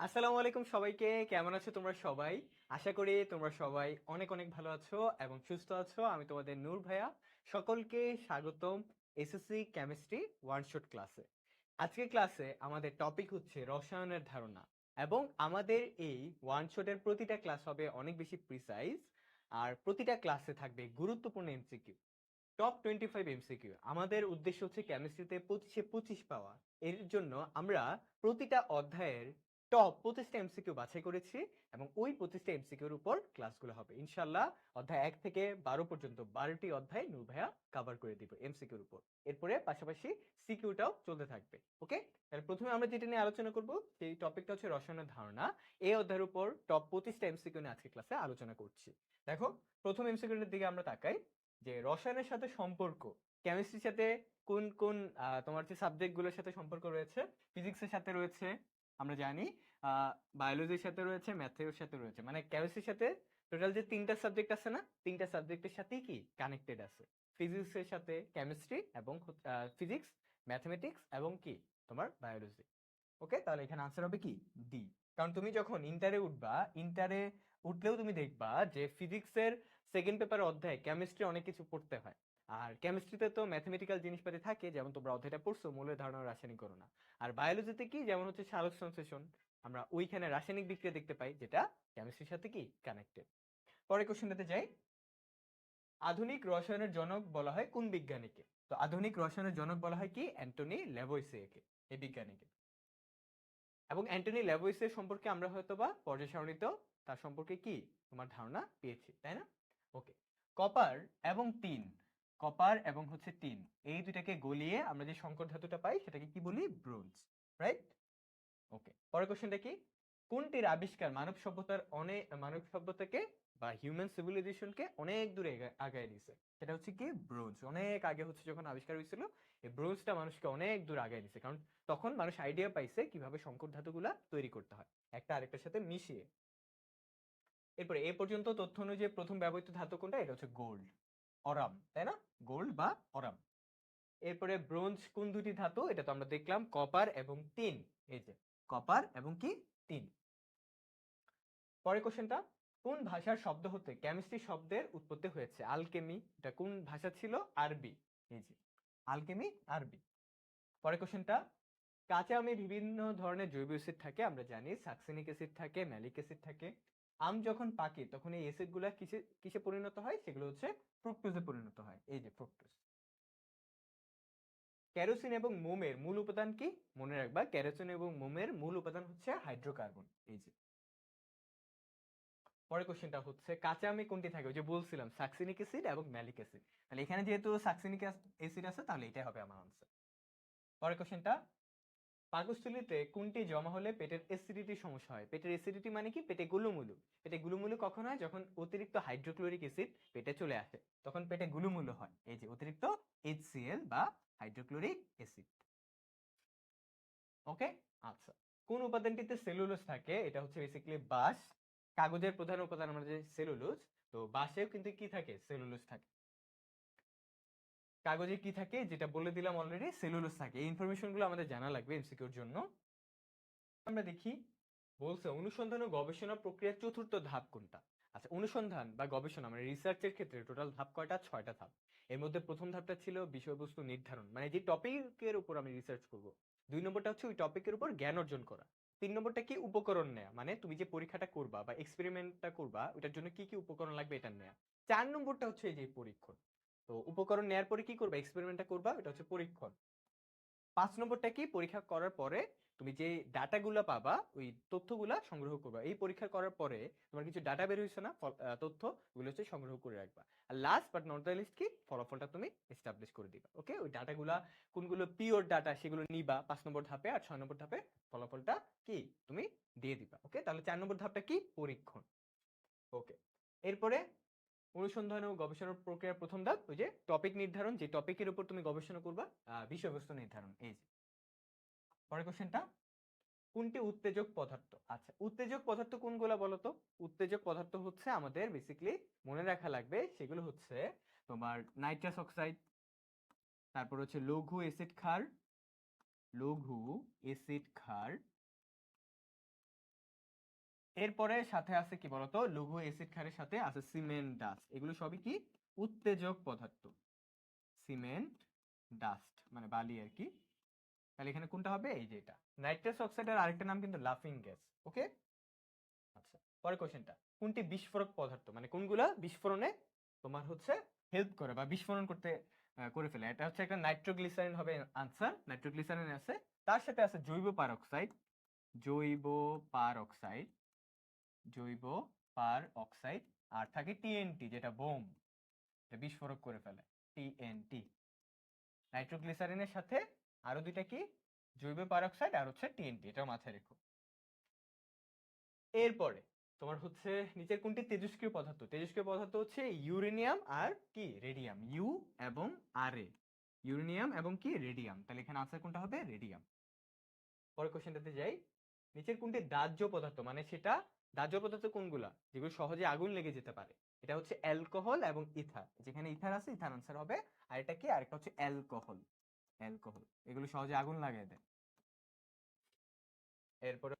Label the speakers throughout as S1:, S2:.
S1: আসসালামু আলাইকুম সবাইকে। কেমন আছো তোমরা সবাই? আশা করি তোমরা সবাই অনেক অনেক ভালো আছো এবং সুস্থ আছো। আমি তোমাদের নূর ভাইয়া। সকলকে স্বাগতম এসএসসি কেমিস্ট্রি ওয়ান শট ক্লাসে। আজকের ক্লাসে আমাদের টপিক হচ্ছে রসায়নের ধারণা এবং আমাদের এই ওয়ান শটের প্রতিটা ক্লাস হবে অনেক বেশি প্রিসাইজ আর প্রতিটা ক্লাসে থাকবে গুরুত্বপূর্ণ MCQ. Top twenty five MCQ. আমাদের উদ্দেশ্য হচ্ছে কেমিস্ট্রিতে পঁচিশে পঁচিশ পাওয়া। এর জন্য আমরা প্রতিটা অধ্যায়ের টপ পঁচিশটা এমসিকিউ বাছাই করেছি এবং ওই পঁচিশটা এমসিকিউর উপর ক্লাসগুলো হবে। ইনশাল্লাহ অধ্যায় এক থেকে বারো পর্যন্ত বারোটি অধ্যায় নূর ভাইয়া কাভার করে দিব এমসিকিউর উপর। এরপরে পাশাপাশি সিকিউটাও চলতে থাকবে ওকে তাহলে প্রথমে আমরা যেটা নিয়ে আলোচনা করব, সেই টপিকটা হচ্ছে রসায়নের ধারণা। এই অধ্যায়ের উপর টপ পঁচিশটা এমসিকিউ নিয়ে আজকে ক্লাসে আলোচনা করছি। দেখো, প্রথম এমসিকিউর দিকে আমরা তাকাই যে রসায়নের সাথে সম্পর্ক কেমিস্ট্রির সাথে কোন কোন তোমার যে সাবজেক্টগুলোর সাথে সম্পর্ক রয়েছে ফিজিক্সের সাথে রয়েছে আমরা জানি বায়োলজির সাথে রয়েছে, ম্যাথের সাথে রয়েছে। মানে কেমিস্ট্রির সাথে টোটাল যে তিনটা সাবজেক্ট আছে না, তিনটা সাবজেক্টের সাথেই কি কানেক্টেড আছে? ফিজিক্সের সাথে কেমিস্ট্রি এবং ফিজিক্স, ম্যাথমেটিক্স এবং কি? তোমার বায়োলজি। ওকে? তাহলে এখানে আনসার হবে কি? ডি কারণ তুমি যখন ইন্টারে উঠবা, ইন্টারে উঠলেও তুমি দেখবা যে ফিজিক্সের সেকেন্ড পেপার অধ্যায় কেমিস্ট্রি অনেক কিছু পড়তে হয়। আর কেমিস্ট্রিতে তো ম্যাথমেটিক্যাল জিনিসপাতি থাকে, যেমন তোমরা অধ্যায়টা পড়ছো, মূলের ধারণা রাসায়নিক গণনা। আর বায়োলজিতে কি, যেমন হচ্ছে সালোক সংশ্লেষণ, আমরা ওইখানে রাসায়নিক বিক্রিয়া দেখতে পাই, যেটা কেমিস্ট্রির সাথে কি কানেক্টেড পরের কোশ্চেনটাতে যাই। আধুনিক রসায়নের জনক বলা হয় কোন বিজ্ঞানীকে? তো আধুনিক রসায়নের জনক বলা হয় কি, অ্যান্টনি ল্যাভোইসেকে, এই বিজ্ঞানীকে। এবং অ্যান্টনি ল্যাভোইসের সম্পর্কে আমরা হয়তোবা পর্যায় সারণীতেও তার সম্পর্কে কি তোমার ধারণা পেয়েছি, তাই না? ওকে কপার এবং টিন কপার এবং হচ্ছে টিন এই দুটাকে গলিয়ে আমরা যে সংকর ধাতুটা পাই সেটাকে কি বলি? ব্রোঞ্জ রাইট ওকে পরের কোশ্চেনটা কি? কোনটির আবিষ্কার মানব সভ্যতার অনেক মানব সভ্যতাকে বা হিউম্যান সিভিলাইজেশনকে অনেক দূরে আগায় দিছে সেটা হচ্ছে কি? ব্রোঞ্জ অনেক আগে হচ্ছে যখন আবিষ্কার হয়েছিল, এই ব্রোঞ্জটা মানুষকে অনেক দূর আগায় দিছে কারণ তখন মানুষ আইডিয়া পাইছে কীভাবে সংকর ধাতুগুলা তৈরি করতে হয়। একটা আরেকটার সাথে মিশিয়ে। এরপরে এ পর্যন্ত তথ্য অনুযায়ী প্রথম ব্যবহৃত ধাতু কোনটা? এটা হচ্ছে গোল্ড অরাম, তাই না? গোল্ড বা অরাম। এরপরে ব্রোঞ্জ কোন দুটি ধাতু? এটা তো আমরা দেখলাম, কপার এবং টিন। এই যে, কপার এবং কি? টিন। পরের কোশ্চেনটা, কোন ভাষার শব্দ হতে কেমিস্ট্রি শব্দের উৎপত্তি হয়েছে? আলকেমি এটা কোন ভাষা ছিল? আরবি এই যে আলকেমি আরবি পরের কোশ্চেনটা, কাঁচা আমে বিভিন্ন ধরনের জৈব অ্যাসিড থাকে, আমরা জানি সাকসিনিক অ্যাসিড থাকে ম্যালিক অ্যাসিড থাকে। আম যখন পাকে, তখন এই অ্যাসিডগুলা কিসে কিসে পরিণত হয়? সেগুলো হচ্ছে ফ্রুক্টোজে পরিণত হয়, এই যে ফ্রুক্টোজ কেরোসিন এবং মোমের মূল উপাদান কি? মনে রাখবা, কেরোসিন এবং মোমের মূল উপাদান হচ্ছে হাইড্রোকার্বন, এই যে। পরের কোশ্চেনটা হচ্ছে, কাঁচা আমে কোনটি থাকে? ওই যে বলছিলাম সাকসিনিক অ্যাসিড এবং ম্যালিক অ্যাসিড তাহলে এখানে যেহেতু সাকসিনিক অ্যাসিড আছে, তাহলে এটাই হবে আমার আনসার পরের কোশ্চেনটা পাকস্থলীতে কোনটি জমা হলে পেটের অ্যাসিডিটি সমস্যা হয়? পেটের অ্যাসিডিটি মানে কি? পেটে গুলুমুলু। পেটে গুলুমুলু কখন হয়? যখন অতিরিক্ত হাইড্রোক্লোরিক অ্যাসিড পেটে চলে আসে। তখন পেটে গুলুমুলু হয়। এই যে, অতিরিক্ত HCl বা হাইড্রোক্লোরিক অ্যাসিড ওকে আচ্ছা। কোন উপাদানটিতে সেলুলোজ থাকে? এটা হচ্ছে বেসিক্যালি বাঁশ। কাগজের প্রধান উপাদান আমরা যে সেলুলোজ তো বাঁশেও কিন্তু কি থাকে? সেলুলোজ থাকে। কাগজে কি থাকে? যেটা বলে দিলাম অলরেডি সেলুলোজ থাকে। এই ইনফরমেশনগুলো আমাদের জানা লাগবে এমসিকিউর জন্য। আমরা দেখি, বলছে অনুসন্ধান ও গবেষণা প্রক্রিয়ার চতুর্থ ধাপ কোনটা? আচ্ছা অনুসন্ধান বা গবেষণা মানে রিসার্চের ক্ষেত্রে টোটাল ধাপ কয়টা? ছয়টা ধাপ। এর মধ্যে প্রথম ধাপটা ছিল বিষয়বস্তু নির্ধারণ। মানে যে টপিকের উপর আমি রিসার্চ করব। দুই নম্বরটা হচ্ছে ওই টপিকের উপর জ্ঞান অর্জন করা। তিন নম্বরটা কি উপকরণ নেয়া? মানে তুমি যে পরীক্ষাটা করবা বা এক্সপেরিমেন্টটা করবা ওটার জন্য কি কি উপকরণ লাগবে এটা নেয়া। চার নম্বরটা হচ্ছে এই যে পরীক্ষণ। তো উপকরণ নেয়ার পরে কি করবা? এক্সপেরিমেন্টটা করবা, এটা হচ্ছে পরীক্ষণ। পাঁচ নম্বরটা কি? পরীক্ষা করার পরে তুমি যে ডাটাগুলো পাবা, ওই তথ্যগুলা সংগ্রহ করবা। এই পরীক্ষা করার পরে তোমার কিছু ডাটা বের হয়েছে না তথ্য, ওগুলো হচ্ছে সংগ্রহ করে রাখবা। আর last but not the least কি? ফলাফলটা তুমি এস্টাবলিশ করে দিবা ওকে ওই ডাটাগুলা কোনগুলো পিওর ডাটা সেগুলো নিবা, পাঁচ নম্বর ধাপে আর ছয় নম্বর ধাপে ফলাফলটা কি? তুমি দিয়ে দিবা ওকে তাহলে চার নম্বর ধাপটা কি? পরীক্ষণ ওকে এরপরে অনুসন্ধান ও গবেষণার প্রক্রিয়ার প্রথম ধাপ, ওই যে টপিক নির্ধারণ, যে টপিকের উপর তুমি গবেষণা করবা বিষয়বস্তু নির্ধারণ, এই যে। পরের কোশ্চেনটা কোনটি উত্তেজক পদার্থ? আচ্ছা উত্তেজক পদার্থ কোনগুলা বলো তো উত্তেজক পদার্থ হচ্ছে আমাদের বেসিক্যালি মনে রাখা লাগবে, সেগুলো হচ্ছে তোমার নাইট্রাস অক্সাইড তারপর হচ্ছে লঘু অ্যাসিড ক্ষার, লঘু অ্যাসিড ক্ষার এরপরে সাথে আছে কি বলতো? লঘু অ্যাসিড ক্ষারের সাথে আছে সিমেন্ট ডাস্ট এগুলো সবই কি? উত্তেজক পদার্থ। সিমেন্ট ডাস্ট মানে বালি আর কি। তাহলে এখানে কোনটা হবে? এই যে এটা। নাইট্রাস অক্সাইডের আরেকটা নাম কিন্তু লাফিং গ্যাস। ওকে? আচ্ছা পরের কোশ্চেনটা কোনটি বিস্ফোরক পদার্থ? মানে কোনগুলা বিস্ফোরণে তোমার হচ্ছে হেল্প করে বা বিস্ফোরণ করতে করে ফেলে। এটা হচ্ছে একটা নাইট্রোগ্লিসারিন হবে আনসার নাইট্রোগ্লিসারিন আছে। তার সাথে আছে জৈব পারঅক্সাইড জৈব পারঅক্সাইড জৈব, পার, অক্সাইড আর থাকে টিএনটি যেটা বোম। এটা বিস্ফোরক করে ফেলে টিএনটি নাইট্রোগ্লিসারিনের সাথে আরও দুইটা কি? জৈব পারঅক্সাইড আর হচ্ছে টিএনটি এটাও মাথায় রেখো। এরপরে তোমার হচ্ছে নিচের কোনটি? তেজস্ক্রিয় পদার্থ। তেজস্ক্রিয় পদার্থ হচ্ছে ইউরেনিয়াম আর কি? রেডিয়াম। ইউ এবং আর এ। ইউরেনিয়াম এবং কি? রেডিয়াম। তাহলে এখানে আনসার কোনটা হবে? রেডিয়াম। পরের কোশ্চেনটাতে যাই। নিচের কোনটি? দাহ্য পদার্থ মানে সেটা দাহ্য পদার্থ কোনগুলা? যেগুলো সহজে আগুন লেগে যেতে পারে। এটা হচ্ছে অ্যালকোহল এবং ইথার। যেখানে ইথার আছে, ইথার আনসার হবে। আর এটা কি? আরেকটা হচ্ছে অ্যালকোহল। অ্যালকোহল। এগুলো সহজে আগুন লাগিয়ে দেয়। এরপরে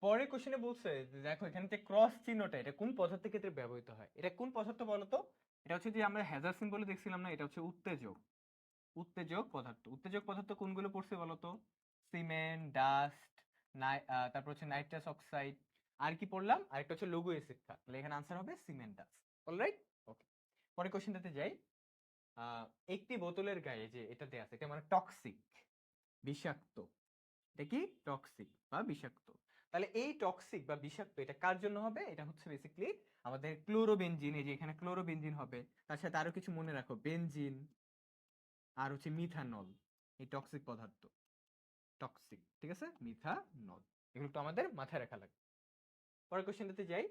S1: পরের কোশ্চেনে বলছে দেখো, এখানে যে ক্রস চিহ্নটা, এটা কোন পদার্থের ক্ষেত্রে ব্যবহৃত হয়? এটা কোন পদার্থ বলতো? এটা হচ্ছে যে, আমরা হ্যাজার সিম্বলে দেখছিলাম না, এটা হচ্ছে উত্তেজক। উত্তেজক পদার্থ। উত্তেজক পদার্থ কোনগুলো পড়ছে বলতো? সিমেন্ট ডাস্ট তারপর হচ্ছে নাইট্রাস অক্সাইড আর কি পড়লাম? আরেকটা হচ্ছে লঘু ক্ষার তাহলে এখানে আনসার হবে সিমেন্ট ডাস্ট অলরাইট ওকে পরের কোশ্চেনটাতে যাই। একটি বোতলের গায়ে যে এটা দেয়া আছে, এটা মানে টক্সিক বিষাক্ত। এটা কি? টক্সিক বা বিষাক্ত। তাহলে এই টক্সিক বা বিষাক্ত এটা কার জন্য হবে? এটা হচ্ছে বেসিক্যালি আমাদের ক্লোরোবেনজিন এই যে এখানে ক্লোরোবেনজিন হবে, তার সাথে আরও কিছু মনে রাখো। বেনজিন আর হচ্ছে মিথানল এই টক্সিক পদার্থ। টক্সিক ঠিক আছে? মিথানল এগুলো তো আমাদের মাথায় রাখা লাগবে। পরের কোশ্চেনটাতে যাই।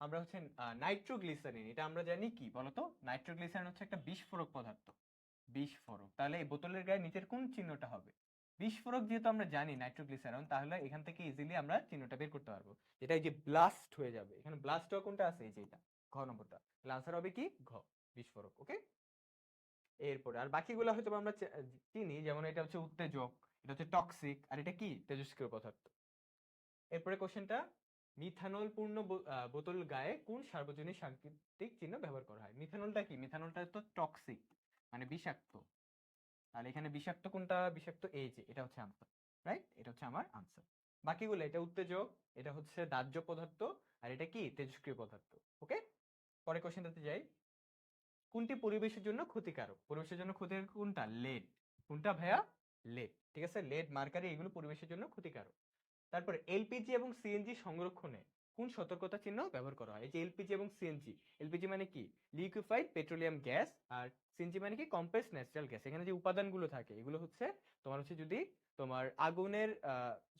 S1: আমরা হচ্ছে নাইট্রোগ্লিসারিন এটা আমরা জানি কি বলতো? নাইট্রোগ্লিসারিন হচ্ছে একটা বিস্ফোরক পদার্থ। বিস্ফোরক তাহলে এই বোতলের গায়ে নিচের কোন চিহ্নটা হবে? বিস্ফোরক যেহেতু আমরা জানি নাইট্রোগ্লিসারিন তাহলে এখান থেকে ইজিলি আমরা চিহ্নটা বের করতে পারব। যেটা এই যে ব্লাস্ট হয়ে যাবে। এখানে ব্লাস্ট হওয়া কোনটা আছে? এই যে এটা। ঘ নম্বরটা। তাহলে আনসার হবে কি? ঘ। বিস্ফোরক ওকে? এরপরে আর বাকিগুলো হয়তো আমরা চিনি। যেমন এটা হচ্ছে উত্তেজক, এটা হচ্ছে টক্সিক আর এটা কি? তেজস্ক্রিয় পদার্থ। এরপরে কোশ্চেনটা মিথানল পূর্ণ বোতল গায়ে কোন সার্বজনীন সাংকেতিক চিহ্ন ব্যবহার করা হয়? মিথানলটা কি? মিথানলটা তো টক্সিক মানে বিষাক্ত। তাহলে এখানে বিষাক্ত কোনটা? বিষাক্ত এই যে এটা হচ্ছে আনসার রাইট এটা হচ্ছে আমার আনসার বাকিগুলো, এটা উত্তেজক, এটা হচ্ছে দাহ্য পদার্থ, আর এটা কি? তেজস্ক্রিয় পদার্থ ওকে পরে কোশ্চেনটাতে যাই। কোনটি পরিবেশের জন্য ক্ষতিকারক? পরিবেশের জন্য ক্ষতিকারক কোনটা? লেড কোনটা ভাইয়া? লেড ঠিক আছে? লেড মার্কারি এগুলো পরিবেশের জন্য ক্ষতিকারক। তারপরে এলপিজি এবং সিএনজি সংরক্ষণে কোন সতর্কতা চিহ্ন ব্যবহার করা হয়? এই যে এলপিজি এবং সিএনজি, এলপিজি মানে কি? লিকুইফাইড পেট্রোলিয়াম গ্যাস আর সিএনজি মানে কি? Compress natural gas. এখানে যে উপাদানগুলো থাকে, এগুলো হচ্ছে তোমার হচ্ছে যদি তোমার আগুনের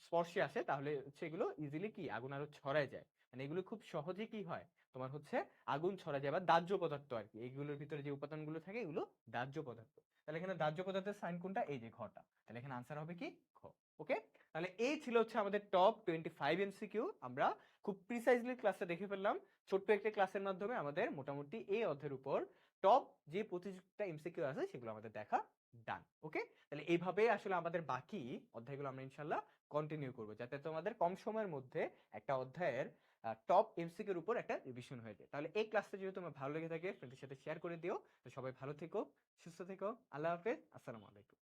S1: স্পর্শে আসে, তাহলে হচ্ছে এগুলো ইজিলি কি? আগুন আরও ছড়ায় যায়। মানে এগুলো খুব সহজে কি হয়? তোমার হচ্ছে আগুন ছড়া যায় বা দাহ্য পদার্থ আর কি। এগুলোর ভিতরে যে উপাদানগুলো থাকে, এগুলো দাহ্য পদার্থ। তাহলে এখানে দাহ্য পদার্থের সাইন কোনটা? এই যে ঘটা। তাহলে এখানে আনসার হবে কি? খ ওকে তাহলে এই ছিল হচ্ছে আমাদের টপ টোয়েন্টি ফাইভ এমসিকিউ আমরা খুব প্রিসাইজলি ক্লাসে দেখে ফেললাম। ছোট্ট একটা ক্লাসের মাধ্যমে আমাদের মোটামুটি এই অধ্যায়ের উপর টপ যে পঁচিশটা এমসিকিউ আছে, সেগুলো আমাদের দেখা ডান ওকে তাহলে এইভাবে আসলে আমাদের বাকি অধ্যায়গুলো আমরা ইনশাল্লাহ কন্টিনিউ করব, যাতে তোমাদের কম সময়ের মধ্যে একটা অধ্যায়ের টপ এমসিকিউর উপর একটা রিভিশন হয়ে যায়। তাহলে এই ক্লাসটা যদি তোমার ভালো লেগে থাকে ফ্রেন্ডের সাথে শেয়ার করে দিও। তো সবাই ভালো থেকো, সুস্থ থেকো। আল্লাহ হাফেজ। আসসালামু আলাইকুম।